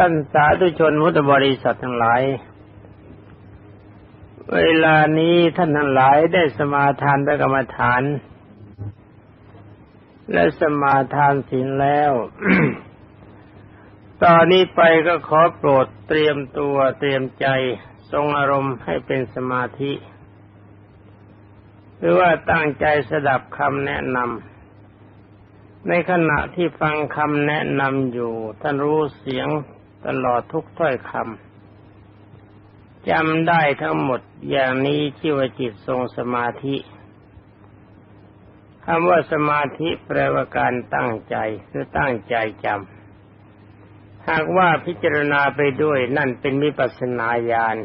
ท่านสาธุชนพุทธบริษัททั้งหลาย เวลานี้ท่านทั้งหลายได้สมาทานพระกรรมฐาน และสมาทานศีลแล้ว ตอนนี้ไปก็ขอโปรดเตรียมตัวเตรียมใจทรงอารมณ์ให้เป็นสมาธิ หรือว่าตั้งใจสดับคำแนะนำในขณะที่ฟังคำแนะนำอยู่ ท่านรู้เสียง ตลอดทุกถ้อยคำจำได้ทั้งหมดอย่างนี้ชื่อว่าจิตทรงสมาธิคำว่าสมาธิแปลว่าการตั้งใจคือตั้งใจจำหากว่าพิจารณาไปด้วยนั่นเป็นมิปัสนาญาณ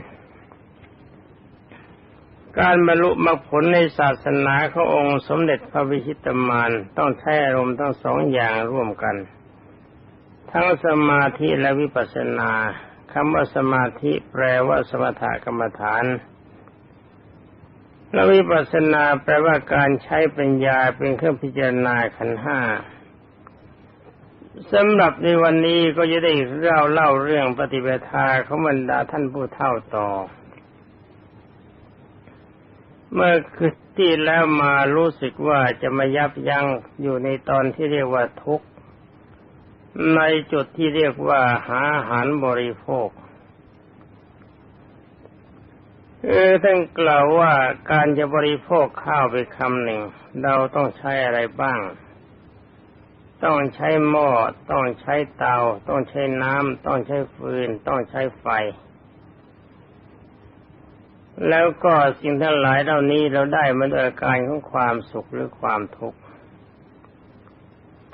การบรรลุมรรคผลในศาสนาขององค์สมเด็จพระวิชิตมานต้องใช้อารมณ์ทั้งสองอย่างร่วมกัน ทั้งสมาธิและวิปัสสนาคำว่าสมาธิแปลว่าสมถกรรมฐานและวิปัสสนาแปลว่าการใช้ปัญญาเป็นเครื่องพิจารณาขันห้าสำหรับในวันนี้ก็จะได้เล่าเล่าเรื่องปฏิปทาของบรรดาท่านผู้เท่าต่อ เมื่อคืนที่แล้วมารู้สึกว่าจะมายับยั้งอยู่ในตอนที่เรียกว่าทุกข์ ในจุดที่เรียกว่าหาอาหารบริโภคเออท่านกล่าวว่าการจะบริโภคข้าวไปคำหนึ่ง เราต้องใช้อะไรบ้าง ต้องใช้หม้อต้องใช้เตา ต้องใช้น้ำต้องใช้ฟืน ต้องใช้ไฟ แล้วก็สิ่งทั้งหลายเหล่านี้เราได้มาด้วยการของความสุขหรือความทุกข์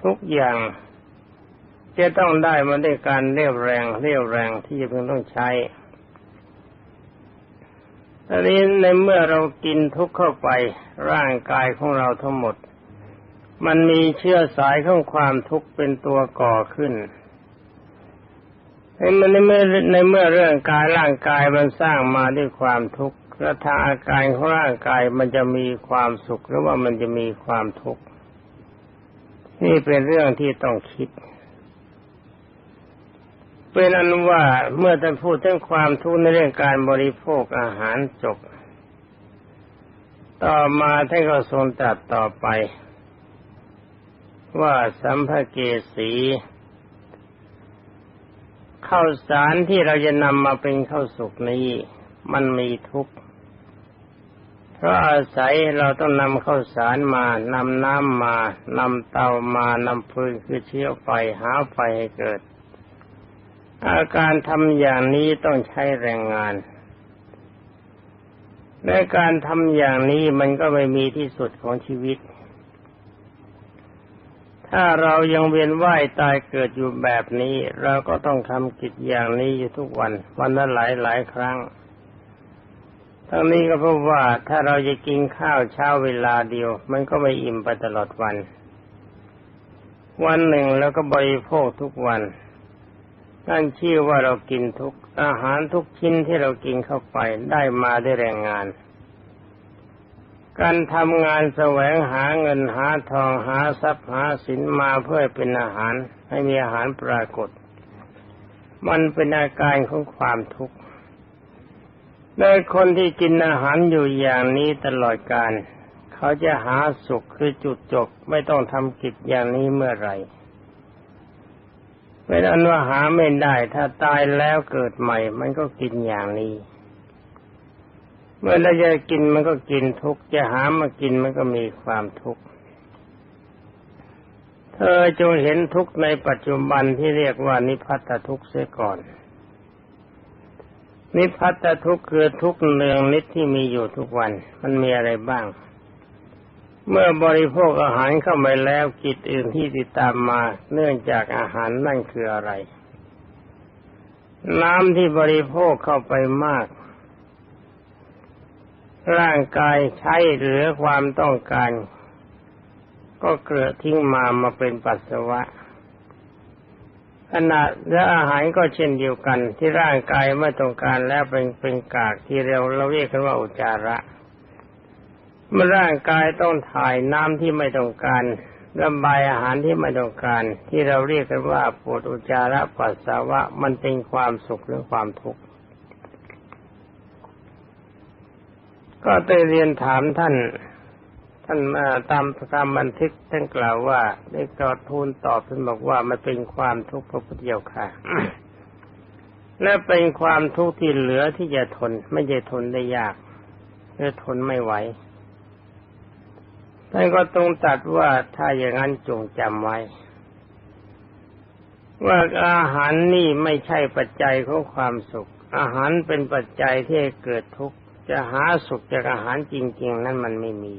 ทุกอย่าง จะต้องได้มาด้วยการเรียวแรงเรียวแรงที่จะเพิ่งต้องใช้ตอนนี้ในเมื่อเรากินทุกเข้าไปร่างกายของเราทั้งหมด มันมีเชื้อสายของความทุกข์เป็นตัวก่อขึ้นในเมื่อในเมื่อเรื่องกายร่างกายมันสร้างมาด้วยความทุกข์แล้วทางอาการของร่างกายมันจะมีความสุขหรือว่ามันจะมีความทุกข์นี่เป็นเรื่องที่ต้องคิด เป็นอนุว่าเมื่อท่านพูดถึงความทุกข์ในเรื่องการบริโภคอาหารจบ ต่อมาท่านก็ทรงตรัสต่อไป ว่าสัมภเกสีข้าวสารที่เราจะนำมาเป็นข้าวสุกนี้ มันมีทุกข์เพราะอาศัยเราต้องนำข้าวสารมานำน้ำมานำเตามานำฟืนคือเชื้อไฟหาไฟให้เกิด อาการทำอย่างนี้ต้องใช้แรงงาน ในการทำอย่างนี้มันก็ไม่มีที่สุดของชีวิต ถ้าเรายังเวียนว่ายตายเกิดอยู่แบบนี้ เราก็ต้องทำกิจอย่างนี้อยู่ทุกวัน วันละหลายหลายครั้ง ทั้งนี้ก็เพราะว่าถ้าเราจะกินข้าวเช้าเวลาเดียว มันก็ไม่อิ่มไปตลอดวัน วันหนึ่งแล้วก็บริโภคทุกวัน นั่นชื่อว่าเรากินทุกอาหารทุกชิ้นที่เรากินเข้าไปได้มาได้แรงงาน การทำงานแสวงหาเงินหาทองหาทรัพย์หาสินมาเพื่อเป็นอาหารให้มีอาหารปรากฏ มันเป็นอาการของความทุกข์ในคนที่กินอาหารอยู่อย่างนี้ตลอดกาลเขาจะหาสุขคือจุดจบไม่ต้องทำกิจอย่างนี้เมื่อไร เป็นอันว่าหาไม่ได้ ถ้าตายแล้วเกิดใหม่ มันก็กินอย่างนี้ เมื่อเราจะกินมันก็กินทุกจะหามากินมันก็มีความทุกข์เธอจงเห็นทุกในปัจจุบันที่เรียกว่านิพัตทุกข์เสียก่อน นิพัตทุกข์คือทุกเนืองนิดที่มีอยู่ทุกวัน มันมีอะไรบ้าง เมื่อบริโภคอาหารเข้าไปแล้วกิจอื่นที่ติดตามมา เนื่องจากอาหารนั่นคืออะไร น้ำที่บริโภคเข้าไปมาก ร่างกายใช้เหลือความต้องการ ก็เกลือทิ้งมามาเป็นปัสสาวะขณะและอาหารก็เช่นเดียวกัน ที่ร่างกายไม่ต้องการแล้วเป็นเป็นกากที่เราเราเรียกกันว่าอุจจาระ มื่อร่างกายต้องถ่ายน้ำที่ไม่ต้องการระบายอาหารที่ไม่ต้องการ ที่เราเรียกกันว่าปวดอุจจาระปัสสาวะมันเป็นความสุขหรือความทุกข์ก็ได้เรียนถามท่าน ท่านมาตามตามบันทึกท่านกล่าวว่าได้กราบทูลตอบท่านบอกว่ามันเป็นความทุกข์พระพุทธเจ้าค่ะ และเป็นความทุกข์ที่เหลือที่จะทน ไม่จะทนได้ยากหรือทนไม่ไหว ท่านก็ตรงตัดว่าถ้าอย่างนั้นจงจำไว้ ว่าอาหารนี่ไม่ใช่ปัจจัยของความสุข อาหารเป็นปัจจัยที่เกิดทุกข์จะหาสุขจากอาหารจริง ๆ นั้นมันไม่มี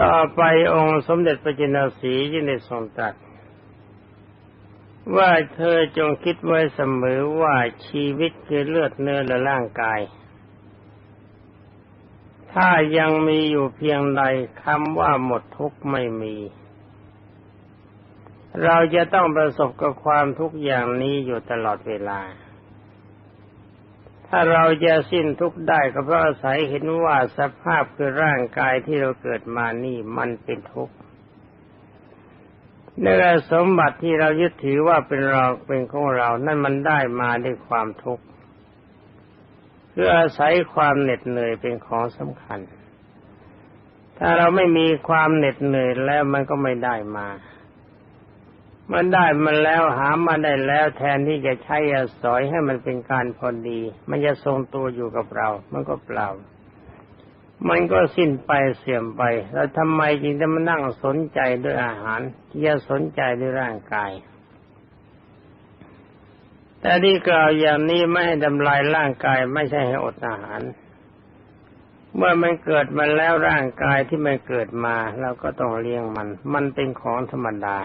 ต่อไปองค์สมเด็จพระจินสียินได้ทรงตรัสว่าเธอจงคิดไว้เสมอว่าชีวิตคือเลือดเนื้อและร่างกาย ถ้ายังมีอยู่เพียงใดคำว่าหมดทุกข์ไม่มี เราจะต้องประสบกับความทุกข์อย่างนี้อยู่ตลอดเวลา ถ้าเราจะสิ้นทุกข์ได้ก็เพราะอาศัยเห็นว่าสภาพคือร่างกายที่เราเกิดมานี่มันเป็นทุกข์เนื้อสมบัติที่เรายึดถือว่าเป็นเราเป็นของเรา นั่นมันได้มาด้วยความทุกข์ คืออาศัยความเหน็ดเหนื่อยเป็นของสำคัญ ถ้าเราไม่มีความเหน็ดเหนื่อยแล้วมันก็ไม่ได้มา มันได้มันแล้วหามาได้แล้วแทนที่จะใช้อาสอยให้มันเป็นการพอดี มันจะทรงตัวอยู่กับเรา มันก็เปล่า มันก็สิ้นไปเสื่อมไป แล้วทำไมจึงจะมานั่งสนใจด้วยอาหารที่จะสนใจด้วยร่างกาย แต่ที่กล่าวอย่างนี้ไม่ให้ดำลายร่างกายไม่ใช่ให้อดอาหาร เมื่อมันเกิดมาแล้วร่างกายที่มันเกิดมาเราก็ต้องเลี้ยงมัน มันเป็นของธรรมดา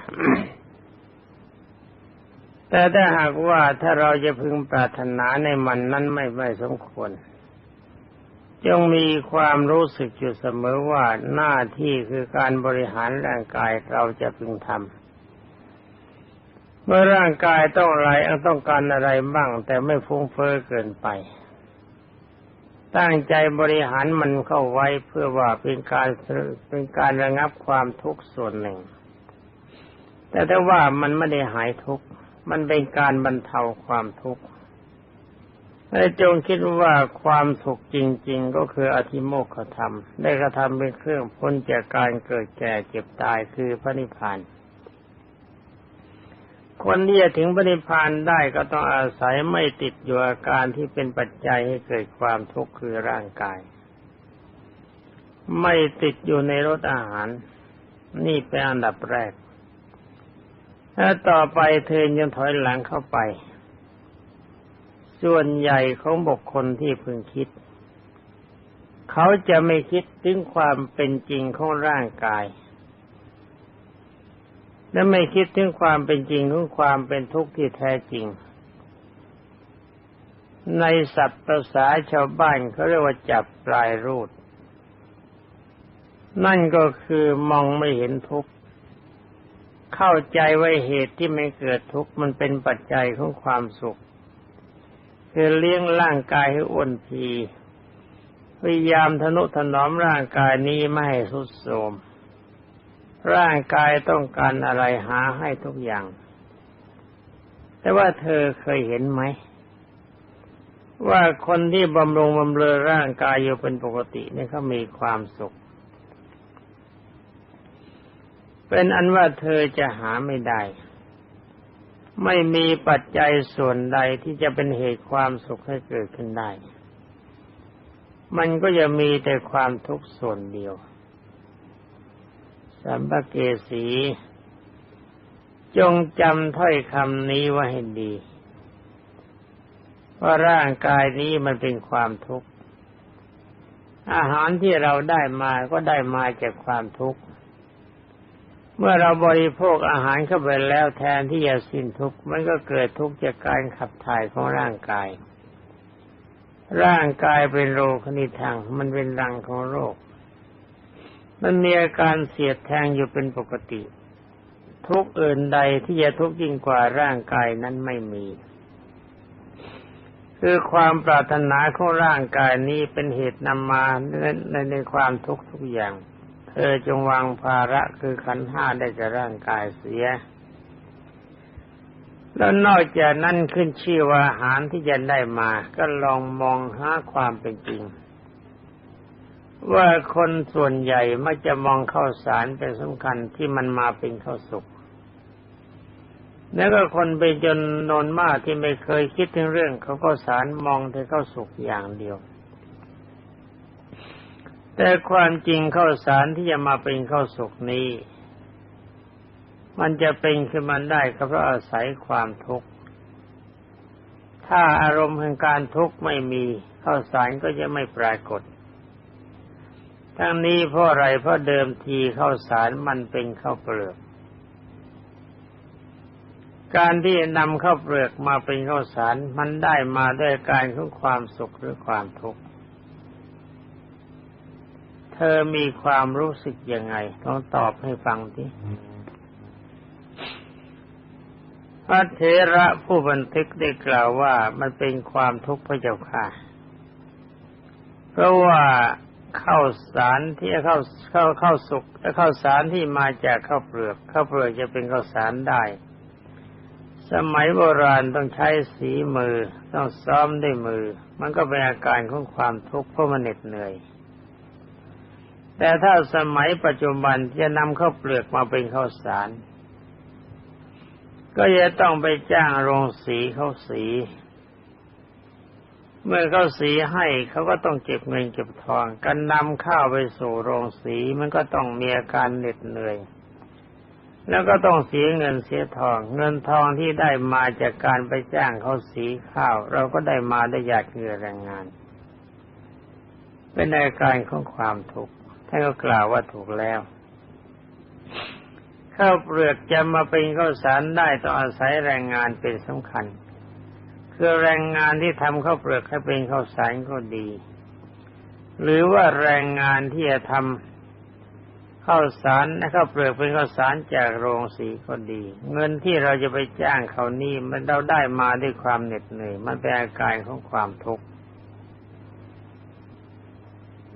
แต่ถ้าหากว่าถ้าเราจะพึงปรารถนาในมันนั้นไม่ไม่สมควรจงมีความรู้สึกอยู่เสมอว่าหน้าที่คือการบริหารร่างกายเราจะพึงทำ เมื่อร่างกายต้องอะไรต้องการอะไรบ้าง แต่ไม่ฟุ้งเฟ้อเกินไป ตั้งใจบริหารมันเข้าไว้เพื่อว่าเป็นการเป็นการระงับความทุกข์ส่วนหนึ่ง แต่ถ้าว่ามันไม่ได้หายทุกข์มันเป็นการบรรเทาความทุกข์และจงคิดว่าความสุขจริง ๆ ก็คืออธิโมกขธรรม ได้กระทำเป็นเครื่องพ้นจากการเกิดแก่เจ็บตายคือพระนิพพาน คนที่จะถึงพระนิพพานได้ก็ต้องอาศัยไม่ติดอยู่อาการที่เป็นปัจจัยให้เกิดความทุกข์คือร่างกาย ไม่ติดอยู่ในรสอาหาร นี่เป็นอันดับแรกถ้าต่อไปเธอยังถอยหลังเข้าไป ส่วนใหญ่ของบุคคลที่พึงคิด เขาจะไม่คิดถึงความเป็นจริงของร่างกาย และไม่คิดถึงความเป็นจริงของความเป็นทุกข์ที่แท้จริง ในสัพท์ภาษาชาวบ้านเขาเรียกว่าจับปลายรูด นั่นก็คือมองไม่เห็นทุกข์เข้าใจว่าเหตุที่ไม่เกิดทุกข์มันเป็นปัจจัยของความสุข คือเลี้ยงร่างกายให้อ้วนพีพยายามทนุถนอมร่างกายนี้ไม่ให้สุดโทรม ร่างกายต้องการอะไรหาให้ทุกอย่าง แต่ว่าเธอเคยเห็นไหม ว่าคนที่บำรุงบำเรอร่างกายอยู่เป็นปกตินี่เขามีความสุข เป็นอันว่าเธอจะหาไม่ได้ ไม่มีปัจจัยส่วนใดที่จะเป็นเหตุความสุขให้เกิดขึ้นได้ มันก็จะมีแต่ความทุกข์ส่วนเดียว สัมภเกสี จงจำถ้อยคำนี้ไว้ให้ดี ว่าร่างกายนี้มันเป็นความทุกข์ อาหารที่เราได้มาก็ได้มาจากความทุกข์ เมื่อเราบริโภคอาหารเข้าไปแล้วแทนที่จะสิ้นทุกข์ มันก็เกิดทุกข์จากการขับถ่ายของร่างกาย ร่างกายเป็นโรคนิทังมันเป็นรังของโรค มันมีอาการเสียดแทงอยู่เป็นปกติ ทุกอื่นใดที่จะทุกข์ยิ่งกว่าร่างกายนั้นไม่มี คือความปรารถนาของร่างกายนี้เป็นเหตุนำมาในในความทุกข์ทุกอย่าง เธอจงวางภาระคือขันธ์ห้าได้จากร่างกายเสีย แล้วนอกจากนั้นขึ้นชื่อว่าอาหารที่จะได้มา ก็ลองมองหาความเป็นจริง ว่าคนส่วนใหญ่มักจะมองข้าวสารเป็นสำคัญที่มันมาเป็นข้าวสุก แล้วก็คนเป็นนนนมากที่ไม่เคยคิดถึงเรื่องเขาข้าสารมองแต่ข้าวสุกอย่างเดียว แต่ความจริงข้าวสารที่จะมาเป็นข้าวสุกนี้ มันจะเป็นขึ้นมาได้ก็เพราะอาศัยความทุกข์ ถ้าอารมณ์แห่งการทุกข์ไม่มีข้าวสารก็จะไม่ปรากฏ ทั้งนี้เพราะอะไรเพราะเดิมทีข้าวสารมันเป็นข้าวเปลือก การที่นำข้าวเปลือกมาเป็นข้าวสารมันได้มาด้วยการของความสุขหรือความทุกข์เธอมีความรู้สึกยังไงต้องตอบให้ฟังทีพระเถระผู้บันทึกได้กล่าวว่ามันเป็นความทุกข์พระเจ้าค่ะ เพราะว่า ข้าวสารที่เข้าเข้าเข้าสุกและข้าวสารที่มาจากข้าวเปลือกข้าวเปลือกจะเป็นข้าวสารได้ สมัยโบราณต้องใช้สีมือต้องซ้อมด้วยมือ มันก็เป็นอาการของความทุกข์เพราะมันเหน็ดเหนื่อย แต่ถ้าสมัยปัจจุบันจะนำข้าวเปลือกมาเป็นข้าวสาร ก็จะต้องไปจ้างโรงสีเขาวสี เมื่อเขาสีให้เขาก็ต้องเก็บเงินเก็บทองการนำข้าวไปสู่โรงสีมันก็ต้องมีอาการเหน็ดเหนื่อย แล้วก็ต้องเสียเงินเสียทอง เงินทองที่ได้มาจากการไปจ้างเขาสีข้าว เราก็ได้มาได้หยาดเหงื่อแรงงาน เป็นอาการของความทุกข์ท่านก็กล่าวว่าถูกแล้วข้าวเปลือกจะมาเป็นข้าวสารได้ต้องอาศัยแรงงานเป็นสำคัญ คือแรงงานที่ทำข้าวเปลือกให้เป็นข้าวสารก็ดี หรือว่าแรงงานที่จะทำข้าวสารและข้าวเปลือกเป็นข้าวสารจากโรงสีก็ดี เงินที่เราจะไปจ้างเขานี่มันเราได้มาด้วยความเหน็ดเหนื่อย มันเป็นอาการของความทุกข์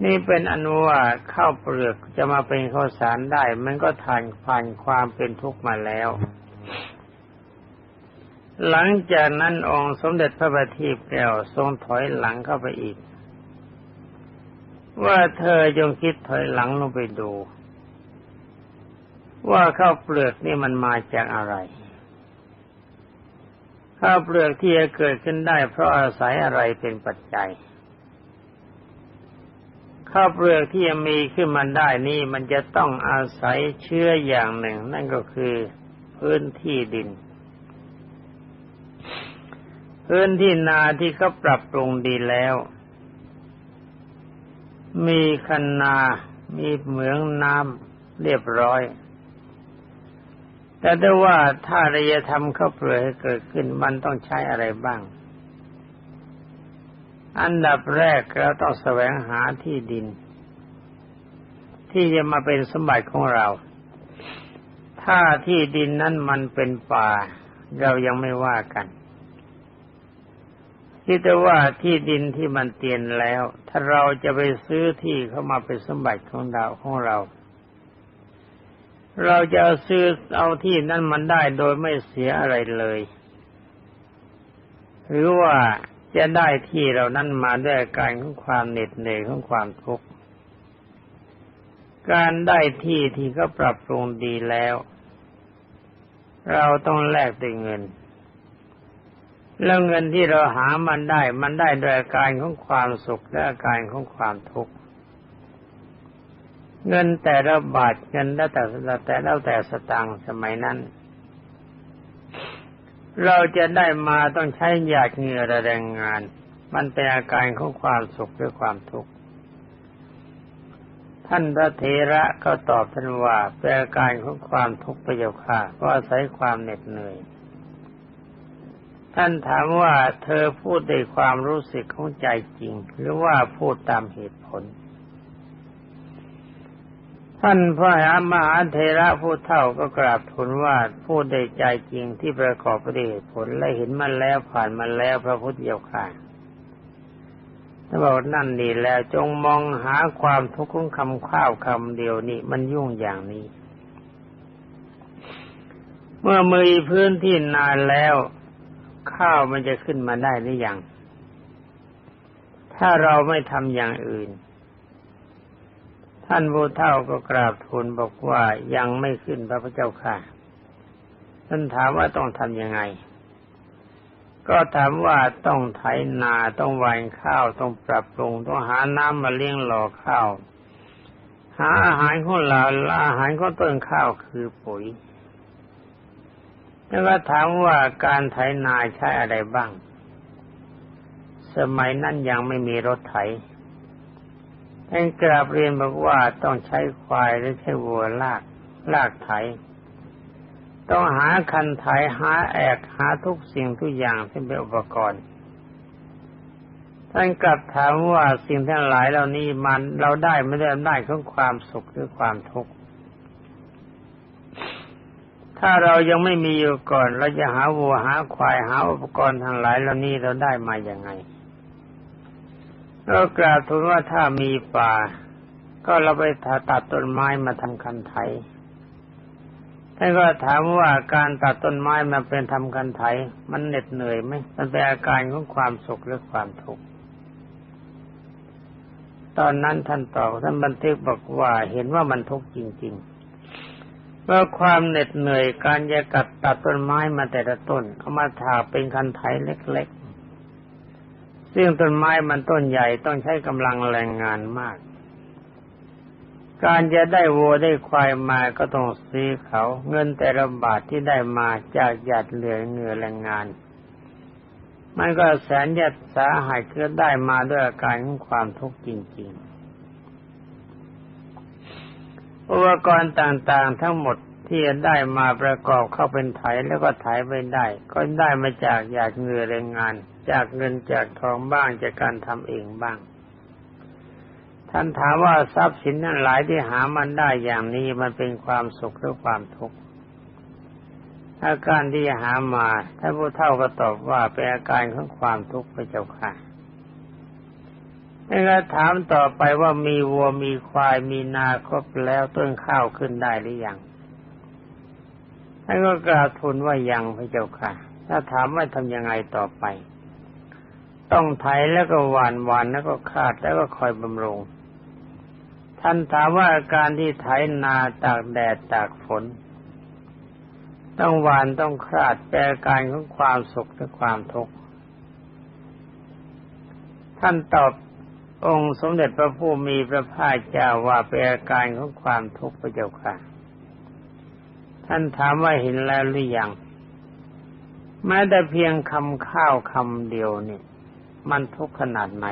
นี่เป็นอนุว่าข้าวเปลือกจะมาเป็นข้าวสารได้ มันก็ทานผ่านความเป็นทุกข์มาแล้ว หลังจากนั้นองค์สมเด็จพระบัณฑิตแก้วทรงถอยหลังเข้าไปอีก ว่าเธอจงคิดถอยหลังลงไปดู ว่าข้าวเปลือกนี่มันมาจากอะไรข้าวเปลือกที่จะเกิดขึ้นได้เพราะอาศัยอะไรเป็นปัจจัยข้าวเปลือกที่จะมีขึ้นมาได้นี่มันจะต้องอาศัยเชื้ออย่างหนึ่ง นั่นก็คือพื้นที่ดิน พื้นที่นาที่เขาปรับปรุงดีแล้ว มีคันนา มีเหมืองน้ำเรียบร้อย แต่ได้ว่าถ้าเราจะทำข้าวเปลือกให้เกิดขึ้นมันต้องใช้อะไรบ้าง อันดับแรกเราต้องแสวงหาที่ดิน ที่จะมาเป็นสมบัติของเรา ถ้าที่ดินนั้นมันเป็นป่า เรายังไม่ว่ากัน คิดแต่ว่าที่ดินที่มันเตียนแล้ว ถ้าเราจะไปซื้อที่เข้ามาเป็นสมบัติของเราของเรา เราจะซื้อเอาที่นั้นมันได้โดยไม่เสียอะไรเลย หรือว่าจะได้ที่เรานั้นมาด้วยการของความเหน็ดเหนื่อยของความทุกข์การได้ที่ที่เขาปรับปรุงดีแล้ว เราต้องแลกด้วยเงิน แล้วเงินที่เราหามันได้ มันได้โดยอาการของความสุขและอาการของความทุกข์ เงินแต่ละบาทเงินแล้วแต่แต่แล้วแต่สตางค์สมัยนั้น เราจะได้มาต้องใช้หยาดเหงื่อแรงงาน มันเป็นอาการของความสุขหรือความทุกข์ ท่านพระเถระก็ตอบท่านว่าเป็นอาการของความทุกข์ประโยค่ะเพราะอาศัยความเหน็ดเหนื่อย ท่านถามว่าเธอพูดด้วยความรู้สึกของใจจริง หรือว่าพูดตามเหตุผล ท่านพระมหาเถระผู้เท่าก็กราบทูลว่าพูดด้วยใจจริงที่ประกอบด้วยเหตุผลและเห็นมันแล้วผ่านมันแล้วพระพุทธเจ้าค่ะถ้าบอกนั่นดีแล้วจงมองหาความทุกข์ของคำข้าวคำเดียวนี่มันยุ่งอย่างนี้ เมื่อมือพื้นที่นานแล้ว ข้าวมันจะขึ้นมาได้หรือยัง ถ้าเราไม่ทำอย่างอื่น ท่านบูเท่าก็กราบทูลบอกว่ายังไม่ขึ้นพระพุทธเจ้าค่ะ ท่านถามว่าต้องทำยังไง ก็ถามว่าต้องไถนาต้องหว่านข้าวต้องปรับปรุงต้องหาน้ำมาเลี้ยงหล่อข้าว หาอาหารของเราอาหารของต้นข้าวคือปุ๋ย แล้วก็ถามว่าการไถนาใช้อะไรบ้าง สมัยนั้นยังไม่มีรถไถท่านกราบเรียนบอกว่าต้องใช้ควายหรือใช้วัวลากลากไถ ต้องหาคันไถหาแอกหาทุกสิ่งทุกอย่างที่เป็นอุปกรณ์ ท่านกลับถามว่าสิ่งทั้งหลายเหล่านี้มันเราได้ไม่ได้ได้ของความสุขหรือความทุกข์ ถ้าเรายังไม่มีอยู่ก่อน เราจะหาวัวหาควายหาอุปกรณ์ทั้งหลายเหล่านี้เราได้มาอย่างไงเรากล่าวถึงว่าถ้ามีป่า ก็เราไปตัดต้นไม้มาทำคันไถท่านก็ถามว่าการตัดต้นไม้มาเป็นทำกันไถมันเหน็ดเหนื่อยไหมมันเป็นอาการของความสุขหรือความทุกข์ตอนนั้นท่านตอบท่านบันทึกบอกว่าเห็นว่ามันทุกข์จริง ๆ เพราความเหน็ดเหนื่อยการจะกัดตัดต้นไม้มาแต่ละต้น เอามาถากเป็นคันไถเล็กๆ ซึ่งต้นไม้มันต้นใหญ่ต้องใช้กำลังแรงงานมาก การจะได้วัวได้ควายมาก็ต้องซื้อเขา เงินแต่ละบาทที่ได้มาจากหยาดเหลือเหงื่อแรงงาน มันก็แสนยัดสาหายเกิดได้มาด้วยอาการของความทุกข์จริง ๆ อุปกรณ์ต่างๆทั้งหมดที่ได้มาประกอบเข้าเป็นไถแล้วก็ไถไปได้ ก็ได้มาจากหยาดเงื่อแรงงาน จากเงินจากทองบ้างจากการทำเองบ้าง ท่านถามว่าทรัพย์สินทั้งหลายที่หามันได้อย่างนี้มันเป็นความสุขหรือความทุกข์อาการที่หามาท่านผู้เฒ่าก็ตอบว่าเป็นอาการของความทุกข์พระเจ้าค่ะ แล้วก็ถามต่อไปว่ามีวัวมีควายมีนาครบแล้วต้นข้าวขึ้นได้หรือยังท่านก็กราบทูลว่ายังพระเจ้าค่ะ ถ้าถามว่าทำยังไงต่อไป ต้องไถแล้วก็หวานหวานแล้วก็คาดแล้วก็คอยบำรุง ท่านถามว่าอาการที่ไถนาตากแดดตากฝน ต้องหวานต้องคาดแปลการของความสุขและความทุกข์ท่านตอบ องค์สมเด็จพระผู้มีพระภาคเจ้าว่าเป็นอาการของความทุกข์พระเจ้าค่ะ ท่านถามว่าเห็นแล้วหรือยังแม้แต่เพียงคำข้าวคำเดียวนี่มันทุกข์ขนาดไหน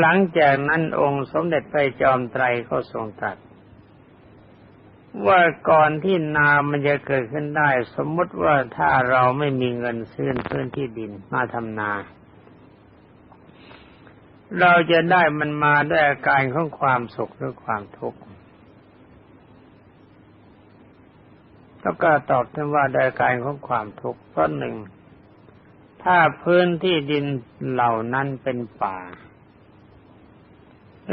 หลังจากนั้นองค์สมเด็จพระจอมไตรก็ทรงตรัสว่าก่อนที่นามันจะเกิดขึ้นได้ สมมติว่าถ้าเราไม่มีเงินซื้อพื้นที่ดินมาทำนา เราจะได้มันมาด้วยอาการของความสุขหรือความทุกข์แล้วก็ตอบท่านว่าด้วยอาการของความทุกข์เพราะหนึ่ง ถ้าพื้นที่ดินเหล่านั้นเป็นป่า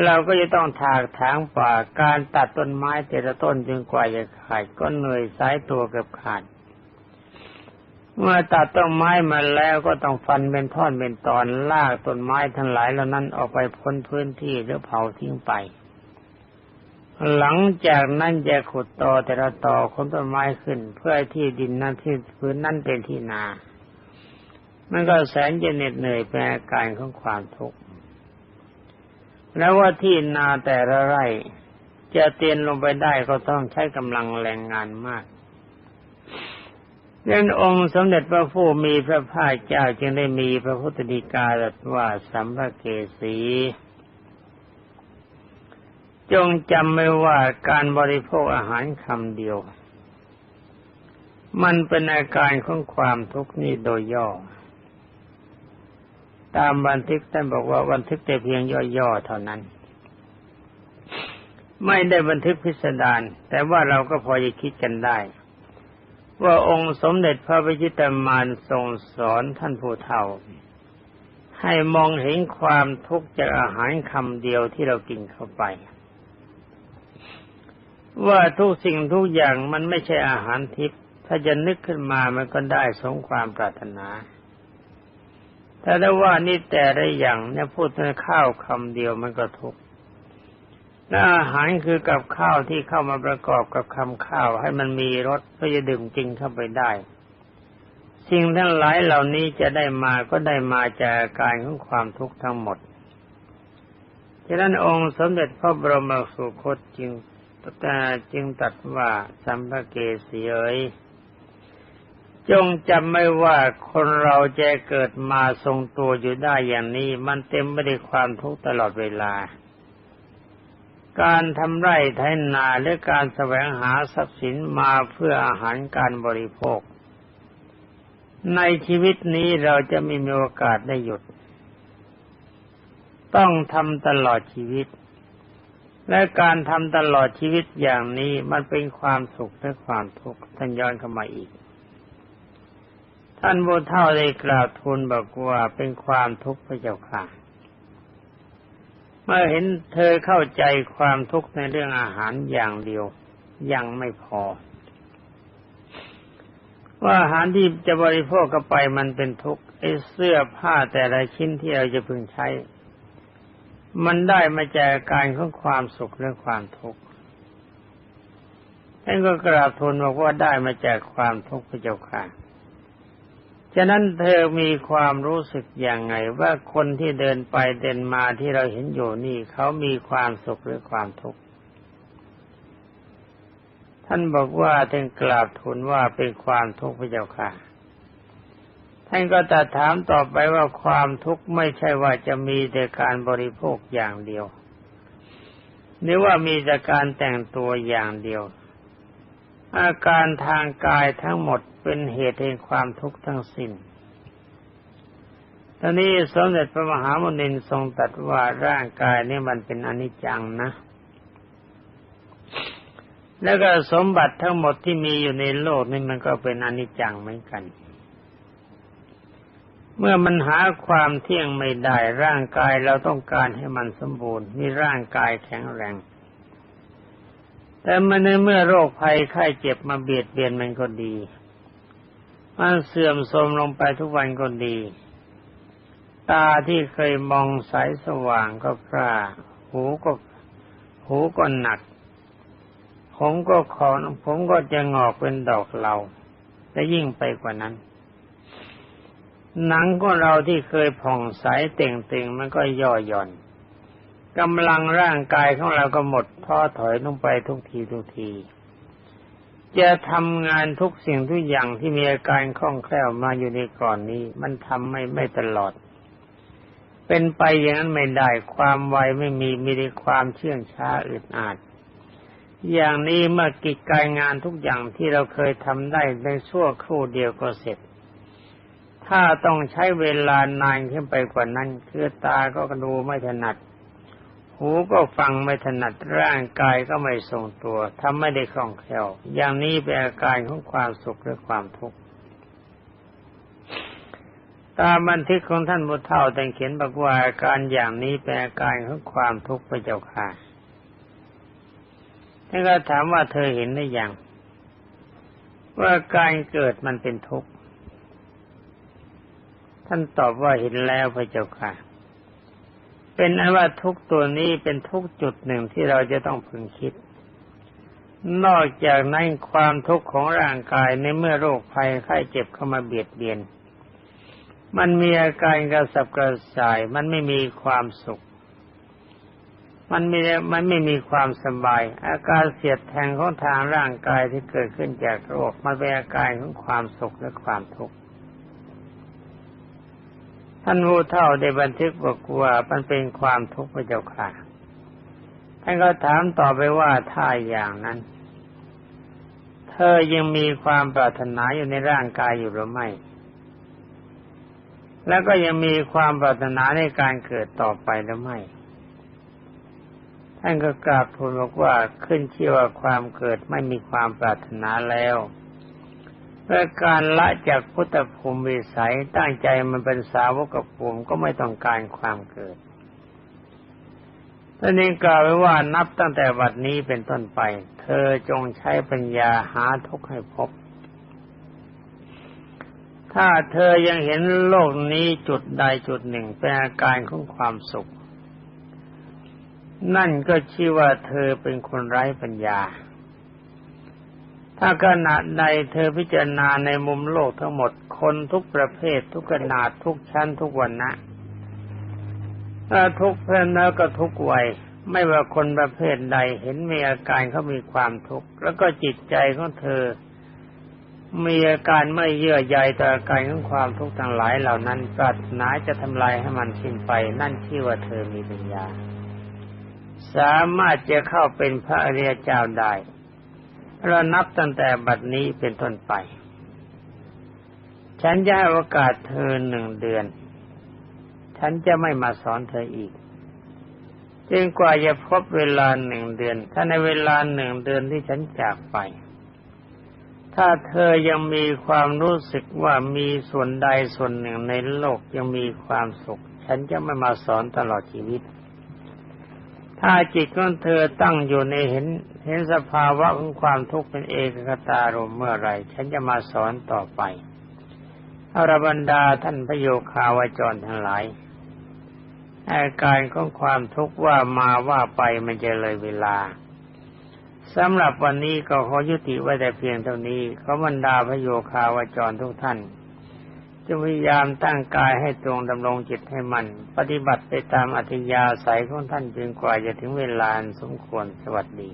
เราก็จะต้องถากถางป่าการตัดต้นไม้แต่ละต้นจนกว่าจะขาดก็เหนื่อยสายตัวเกือบขาด เมื่อตัดต้นไม้มาแล้วก็ต้องฟันเป็นท่อนเป็นตอนลากต้นไม้ทั้งหลายเหล่านั้นออกไปพ้นพื้นที่หรือเผาทิ้งไป หลังจากนั้นจะขุดตอแต่ละตอคนต้นไม้ขึ้น เพื่อที่ดินนั้นที่พื้นนั้นเป็นที่นามันก็แสนจะเหน็ดเหนื่อยเป็นอาการของความทุกข์แล้วว่าที่นาแต่ละไร่จะเตียนลงไปได้ก็ต้องใช้กำลังแรงงานมาก นั้นองค์สมเด็จพระผู้มีพระภาคเจ้าจึงได้มีพระพุทธดีกาตรัสว่าสัมภเกสีจงจำไว้ว่าการบริโภคอาหารคำเดียว มันเป็นอาการของความทุกข์นี่โดยย่อ ตามบันทึกท่านบอกว่าบันทึกแต่เพียงย่อๆเท่านั้น ไม่ได้บันทึกพิสดารแต่ว่าเราก็พอจะคิดกันได้ ว่าองค์สมเด็จพระวิจิตรมานทรงสอนท่านผู้เฒ่า ให้มองเห็นความทุกข์จากอาหารคำเดียวที่เรากินเข้าไป ว่าทุกสิ่งทุกอย่างมันไม่ใช่อาหารทิพย์ถ้าจะนึกขึ้นมามันก็ได้สมความปรารถนาถ้าได้ว่านี่แต่ละอย่างเนี่ยพูดถึงข้าวคำเดียวมันก็ทุกข์ และอาหารคือกับข้าวที่เข้ามาประกอบกับคำข้าวให้มันมีรสเพื่อจะดื่มกินเข้าไปได้ สิ่งทั้งหลายเหล่านี้จะได้มาก็ได้มาจากการของความทุกข์ทั้งหมดฉะนั้นองค์สมเด็จพระบรมสุคตจึงจึงตัดว่าสัมภเกสีเอ๋ยจงจำไม่ว่าคนเราจะเกิดมาทรงตัวอยู่ได้อย่างนี้ มันเต็มไปด้วยความทุกข์ตลอดเวลา การทำไร่ไถนาและการแสวงหาทรัพย์สินมาเพื่ออาหารการบริโภค ในชีวิตนี้เราจะไม่มีโอกาสได้หยุด ต้องทำตลอดชีวิต และการทำตลอดชีวิตอย่างนี้มันเป็นความสุขและความทุกข์ท่านย้อนเข้ามาอีก ท่านบุเท่าได้กล่าวทูลบอกว่าเป็นความทุกข์พระเจ้าค่ะ เมื่อเห็นเธอเข้าใจความทุกข์ในเรื่องอาหารอย่างเดียวยังไม่พอ ว่าอาหารที่จะบริโภคเข้าไปมันเป็นทุกข์ไอ้เสื้อผ้าแต่ละชิ้นที่เราจะพึงใช้ มันได้มาจากการของความสุขและความทุกข์ท่านก็กราบทูลบอกว่าได้มาจากความทุกข์พระเจ้าค่ะ ฉะนั้นเธอมีความรู้สึกอย่างไงว่าคนที่เดินไปเดินมาที่เราเห็นอยู่นี่เขามีความสุขหรือความทุกข์ท่านบอกว่าท่านกราบทูลว่าเป็นความทุกข์พระเจ้าค่ะ ท่านก็ตัดถามต่อไปว่าความทุกข์ไม่ใช่ว่าจะมีแต่การบริโภคอย่างเดียว หรือว่ามีแต่การแต่งตัวอย่างเดียว อาการทางกายทั้งหมด เป็นเหตุแห่งความทุกข์ทั้งสิ้นตอนนี้สมเด็จพระมหามุนินทรงตรัสว่าร่างกายนี่มันเป็นอนิจจังนะ แล้วก็สมบัติทั้งหมดที่มีอยู่ในโลกนี่มันก็เป็นอนิจจังเหมือนกัน เมื่อมันหาความเที่ยงไม่ได้ร่างกายเราต้องการให้มันสมบูรณ์มีร่างกายแข็งแรงแต่มันในเมื่อโรคภัยไข้เจ็บมาเบียดเบียนมันก็ดี มันเสื่อมโทรมลงไปทุกวันก็ดี ตาที่เคยมองใสสว่างก็พร่าหูก็หูก็หนัก ผมก็ขอนผมก็จะงอกเป็นดอกเหลาและยิ่งไปกว่านั้น หนังของเราที่เคยผ่องใสเต่งๆมันก็ย่อหย่อนกำลังร่างกายของเราก็หมดท้อถอยลงไปทุกทีทุกที จะทำงานทุกสิ่งทุกอย่างที่มีอาการคล่องแคล่วมาอยู่ในก่อนนี้ มันทำไม่ไม่ตลอด เป็นไปอย่างนั้นไม่ได้ความไวไม่มีมีแต่ความเชื่องช้าอึดอัดอย่างนี้เมื่อกิจการงานทุกอย่างที่เราเคยทำได้ในชั่วครู่เดียวก็เสร็จ ถ้าต้องใช้เวลานานขึ้นไปกว่านั้นคือตาก็ดูไม่ถนัด หูก็ฟังไม่ถนัดร่างกายก็ไม่ทรงตัวทำไม่ได้คล่องแคล่ว อย่างนี้เป็นอาการของความสุขหรือความทุกข์ตามบันทึกของท่านบุตเท่าแต่เขียนบอกว่าอาการอย่างนี้เป็นอาการของความทุกข์พระเจ้าค่ะท่านก็ถามว่าเธอเห็นได้ยังว่าการเกิดมันเป็นทุกข์ท่านตอบว่าเห็นแล้วพระเจ้าค่ะ เป็นอันว่าทุกตัวนี้เป็นทุกจุดหนึ่งที่เราจะต้องพึงคิด นอกจากนั้นความทุกข์ของร่างกายในเมื่อโรคภัยไข้เจ็บเข้ามาเบียดเบียน มันมีอาการกระสับกระส่าย มันไม่มีความสุข มันไม่มันไม่มีความสบาย อาการเสียดแทงของทางร่างกายที่เกิดขึ้นจากโรคมันเป็นอาการของความสุขและความทุกข์ ท่านผู้เท่าได้บันทึกบอกว่ามันเป็นความทุกข์พระเจ้าค่ะ ท่านก็ถามต่อไปว่าถ้าอย่างนั้น เธอยังมีความปรารถนาอยู่ในร่างกายอยู่หรือไม่ แล้วก็ยังมีความปรารถนาในการเกิดต่อไปหรือไม่ ท่านก็กราบทูลบอกว่าขึ้นชื่อว่าความเกิดไม่มีความปรารถนาแล้ว เพื่อการละจากพุทธภูมิวิสัยตั้งใจมันเป็นสาวกภูมิก็ไม่ต้องการความเกิดท่านนี้กล่าวไว้ว่านับตั้งแต่บัดนี้เป็นต้นไป เธอจงใช้ปัญญาหาทุกข์ให้พบ ถ้าเธอยังเห็นโลกนี้จุดใดจุดหนึ่งเป็นอาการของความสุข นั่นก็ชื่อว่าเธอเป็นคนไร้ปัญญา ถ้าขณะใดเธอพิจารณาในมุมโลกทั้งหมดคนทุกประเภททุกขนาดทุกชั้นทุกวันนะทุกเพศแล้วก็ทุกวัยไม่ว่าคนประเภทใดเห็นมีอาการเขามีความทุกข์แล้วก็จิตใจของเธอ มีอาการไม่เยื่อใยต่ออาการของความทุกข์ทั้งหลายเหล่านั้นปรารถนาจะทำลายให้มันสิ้นไป นั่นชื่อว่าเธอมีปัญญา สามารถจะเข้าเป็นพระอริยเจ้าได้ เรานับตั้งแต่บัดนี้เป็นต้นไป ฉันจะให้โอกาสเธอหนึ่งเดือน ฉันจะไม่มาสอนเธออีกจนกว่าจะพบเวลาหนึ่งเดือน ถ้าในเวลาหนึ่งเดือนที่ฉันจากไป ถ้าเธอยังมีความรู้สึกว่ามีส่วนใดส่วนหนึ่งในโลกยังมีความสุข ฉันจะไม่มาสอนตลอดชีวิต ถ้าจิตของเธอตั้งอยู่ในเห็น เห็นสภาวะของความทุกข์เป็นเอกคตารมเมื่อไรฉันจะมาสอนต่อไปอรบรรดาท่านพระโยคาวาจรทั้งหลายอาการของความทุกข์ว่ามาว่าไปมันจะเลยเวลาสำหรับวันนี้ก็ขอยุติไว้แต่เพียงเท่านี้ขอบรรดาพระโยคาวจรทุกท่าน จะพยายามตั้งกายให้ตรงดำรงจิตให้มัน ปฏิบัติไปตามอธิยาศัยของท่านจนกว่าจะถึงเวลาสมควรสวัสดี